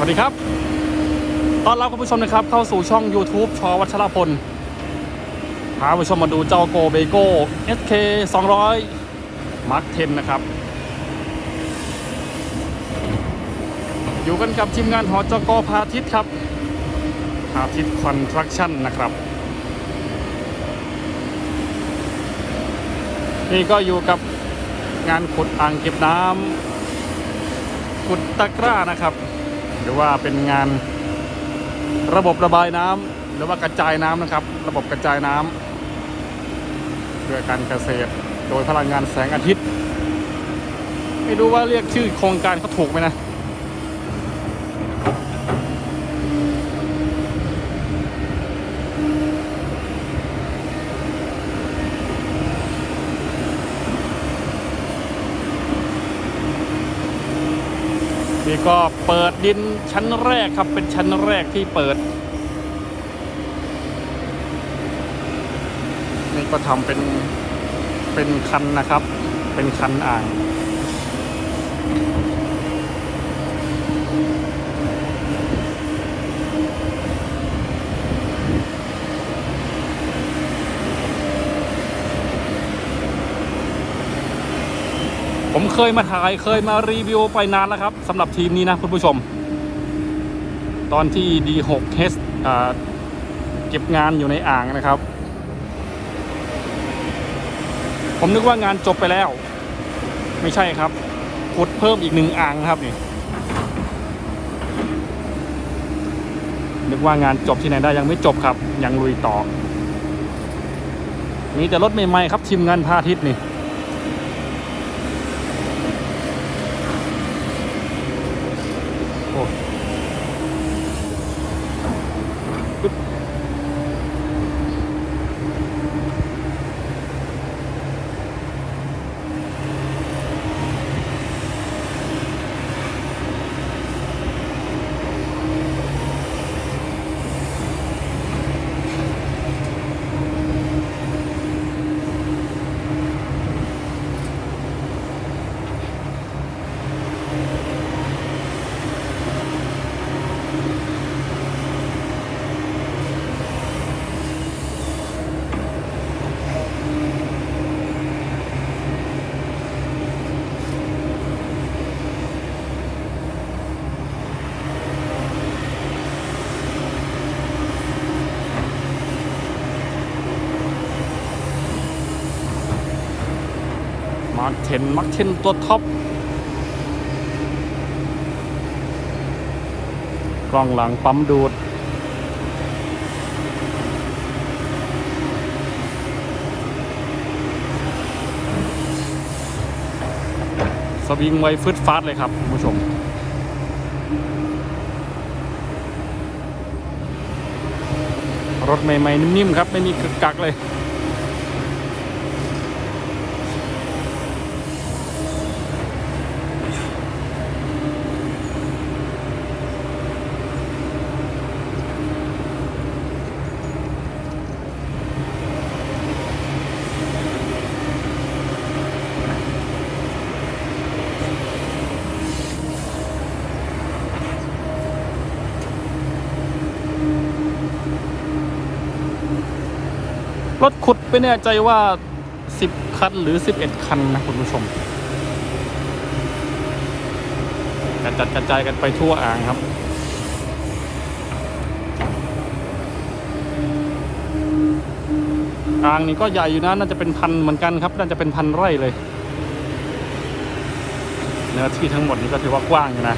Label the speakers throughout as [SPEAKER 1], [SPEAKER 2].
[SPEAKER 1] สวัสดีครับ ตอนรับคุณผู้ชมนะครับเข้าสู่ช่อง YouTube ชอวัชรพล พาผู้ชมมาดูเจ้าโกเบโก้ SK 200 Mark 10 นะครับ อยู่กันกับทีมงานหอจกพาทิตครับ พาทิตคอนสตรักชั่นนะครับ นี่ก็อยู่กับงานขุดอ่างเก็บน้ำขุดตะกร้านะครับ หรือว่าเป็นงานระบบระบายน้ำหรือว่ากระจายน้ำนะครับ ระบบกระจายน้ำเพื่อการเกษตร โดยพลังงานแสงอาทิตย์ ไม่รู้ว่าเรียกชื่อโครงการเขาถูกไหมนะ นี่ก็เปิดดินชั้นแรกครับ เป็นชั้นแรกที่เปิด นี่ก็ทำเป็นเป็นคันนะครับ เป็นคันอ่าง ผมเคยมาถ่ายเคยมารีวิวไปนานแล้วครับสำหรับทีมนี้นะคุณผู้ชม ตอนที่ D6H เก็บงานอยู่ในอ่างนะครับ ผมนึกว่างานจบไปแล้ว ไม่ใช่ครับขุดเพิ่มอีกหนึ่งอ่างครับนี่นึกว่างานจบที่ไหนได้ยังไม่จบครับ ยังลุยต่อมีแต่รถใหม่ๆครับทีมงานพาทิตย์นี่ มาเทนมาร์คเทนตัวท็อป กล้องหลังปั๊มดูด สวิงไว้ฟึดฟาดเลยครับคุณผู้ชมรถใหม่ ๆ นิ่ม ๆ ครับ ไม่มีกึกกักเลย ขุดไม่แน่ใจว่า 10 คันหรือ 11 คันนะคุณผู้ชมกระจัดกระจายกันไปทั่วอ่างครับอ่างนี่ก็ใหญ่อยู่นะน่าจะเป็นพันเหมือนกันครับ น่าจะเป็นพันไร่เลย เนื้อที่ทั้งหมดนี้ก็ถือว่ากว้างอยู่นะ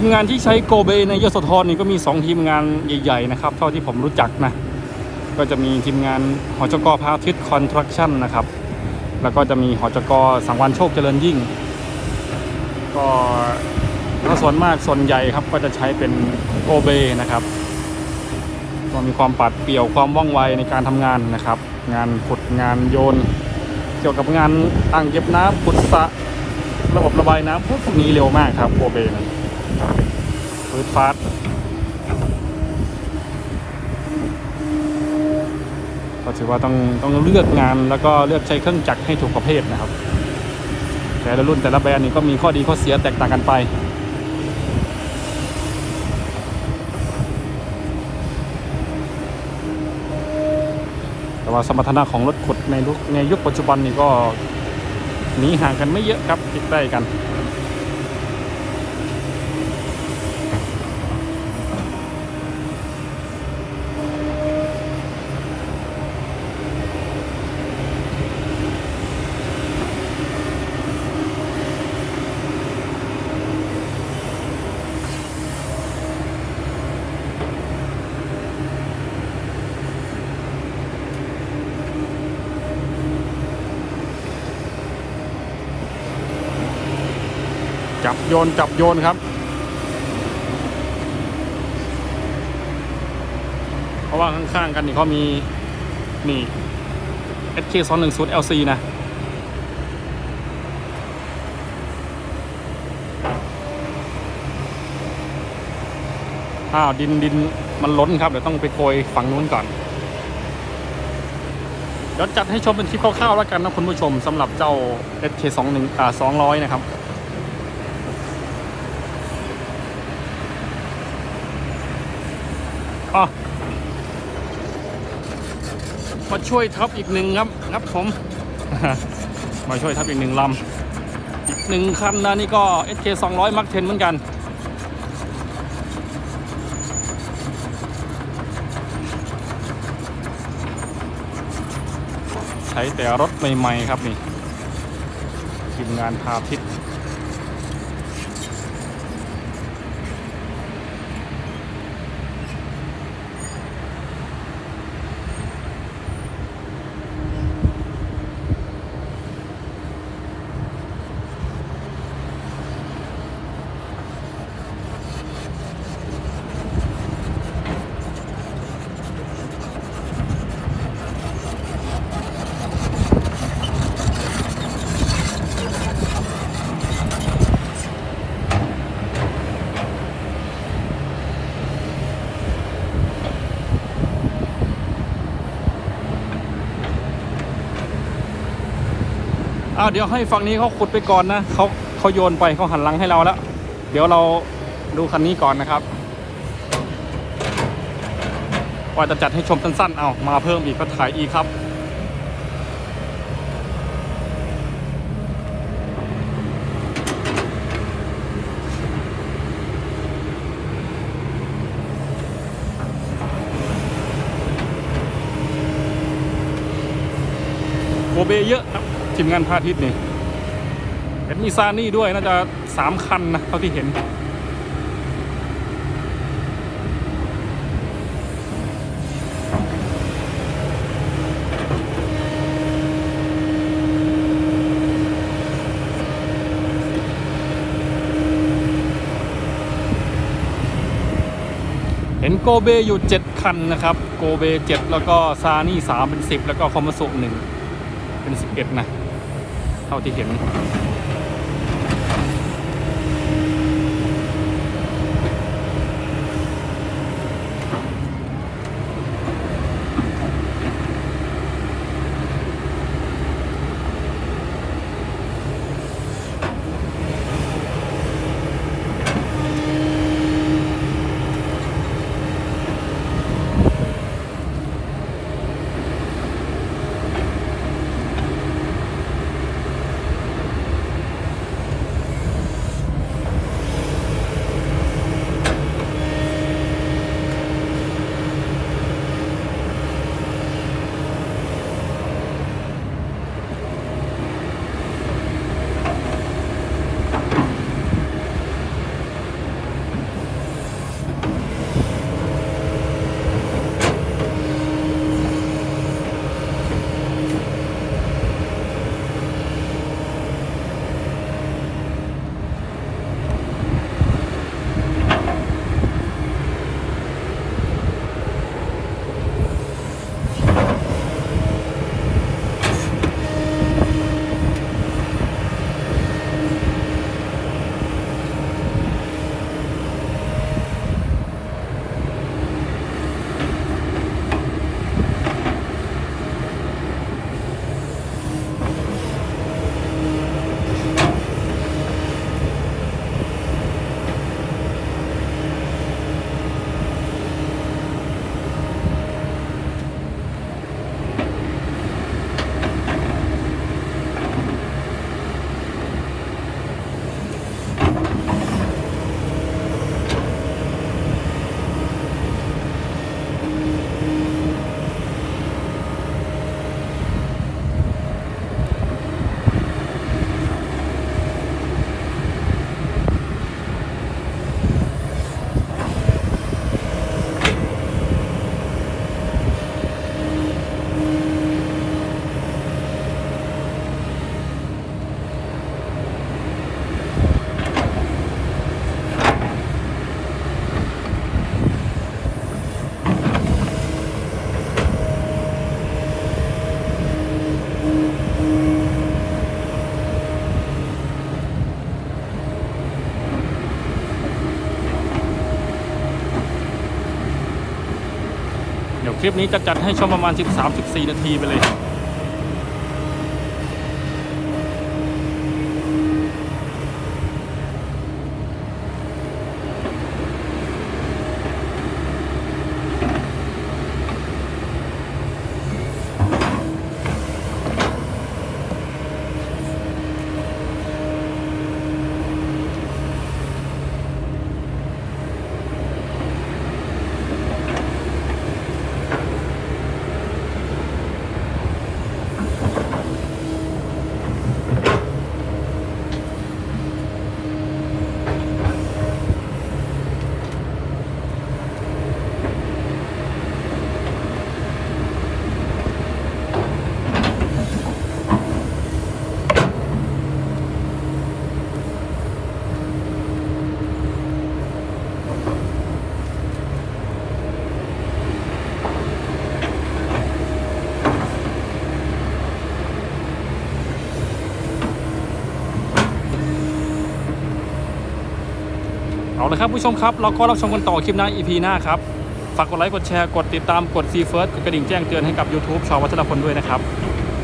[SPEAKER 1] ทีมงานที่ใช้โกเบในยโสธรนี่ก็มี 2 ทีมงานใหญ่ๆนะครับ เท่าที่ผมรู้จักนะ ก็จะมีทีมงานหอจกพาทิตคอนสตรักชั่นนะครับ แล้วก็จะมีหอจกสังวันโชคเจริญยิ่ง ก็ก็ส่วนมากส่วนใหญ่ครับก็จะใช้เป็นโกเบนะครับก็มีความปัดเปี่ยวความว่องไวในการทำงานนะครับ งานขุดงานโยน เกี่ยวกับงานอ่างเก็บน้ำขุดสระระบบระบายน้ำพวกนี้เร็วมากครับโกเบนะ ฟืดฟาดก็ถือว่าต้องต้องเลือกงานแล้วก็เลือกใช้เครื่องจักรให้ถูกประเภทนะครับ แต่ละรุ่นแต่ละแบรนด์นี่ก็มีข้อดีข้อเสียแตกต่างกันไปแต่ว่าสมรรถนะของรถขุดในยุคในยุคปัจจุบันนี่ก็หนีห่างกันไม่เยอะครับใกล้กัน โยนจับโยนครับ เพราะว่าข้างๆกันนี่เขามีนี่ SK 2 1 0 LC นะอ้าวดินดินมันล้นครับ เดี๋ยวต้องไปโกยฝั่งนู้นก่อน เดี๋ยวจัดให้ชมเป็นคลิปคร่าวๆแล้วกันนะคุณผู้ชมสำหรับเจ้า SK 2 1อ่า200 นะครับ มาช่วยทับอีกหนึ่งครับครับผม มาช่วยทับอีกหนึ่งลำอีกหนึ่งคันนะนี่ก็ SK 200 Mark 10เหมือนกันใช้แต่รถใหม่ ๆ ครับนี่ทีมงานพาทิศ อ้าวเดี๋ยวให้ฝั่งนี้เขาขุดไปก่อนนะเขาเขาโยนไปเขาหันหลังให้เราแล้ว เดี๋ยวเราดูคันนี้ก่อนนะครับว่าจะจัดให้ชมสั้นๆ เอามาเพิ่มอีกก็ถ่ายอีกครับโกเบเยอะ ทีมงานพาทิตย์นี่เห็นมีซานี่ด้วยน่าจะสามคันนะเท่าที่เห็น เห็นโกเบอยู่ 7 คันนะครับ โกเบ 7 แล้วก็ซานี่ 3 เป็น 10 แล้วก็คอมมาสุหนึ่งเป็น 11 นะ เท่าที่เห็น ลิปนี้จะจัดให้ชมประมาณ 13-14 นาทีไปเลย เอาละครับผู้ชมครับ เราก็รับชมกันต่อคลิปหน้า EP หน้าครับ ฝากกดไลค์กดแชร์กดติดตามกดซีเฟิร์สกดกระดิ่งแจ้งเตือนให้กับ YouTube ชาววัฒนพลด้วยนะครับ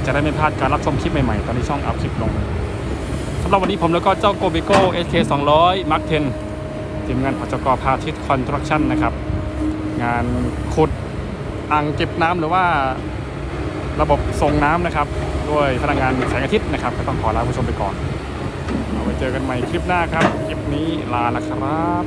[SPEAKER 1] จะได้ไม่พลาดการรับชมคลิปใหม่ๆ ตอนที่ช่องอัพคลิปลงสำหรับวันนี้ผมแล้วก็เจ้าโกบิโก้ SK 200 Mark 10ทีมงานพจกพาทิตคอนสตรักชั่นนะครับ งานขุดอ่างเก็บน้ำหรือว่าระบบส่งน้ำนะครับ ด้วยพลังงานแสงอาทิตย์นะครับ ก็ต้องขอลาผู้ชมไปก่อน ไว้เจอกันใหม่คลิปหน้าครับ คลิปนี้ลาละครับ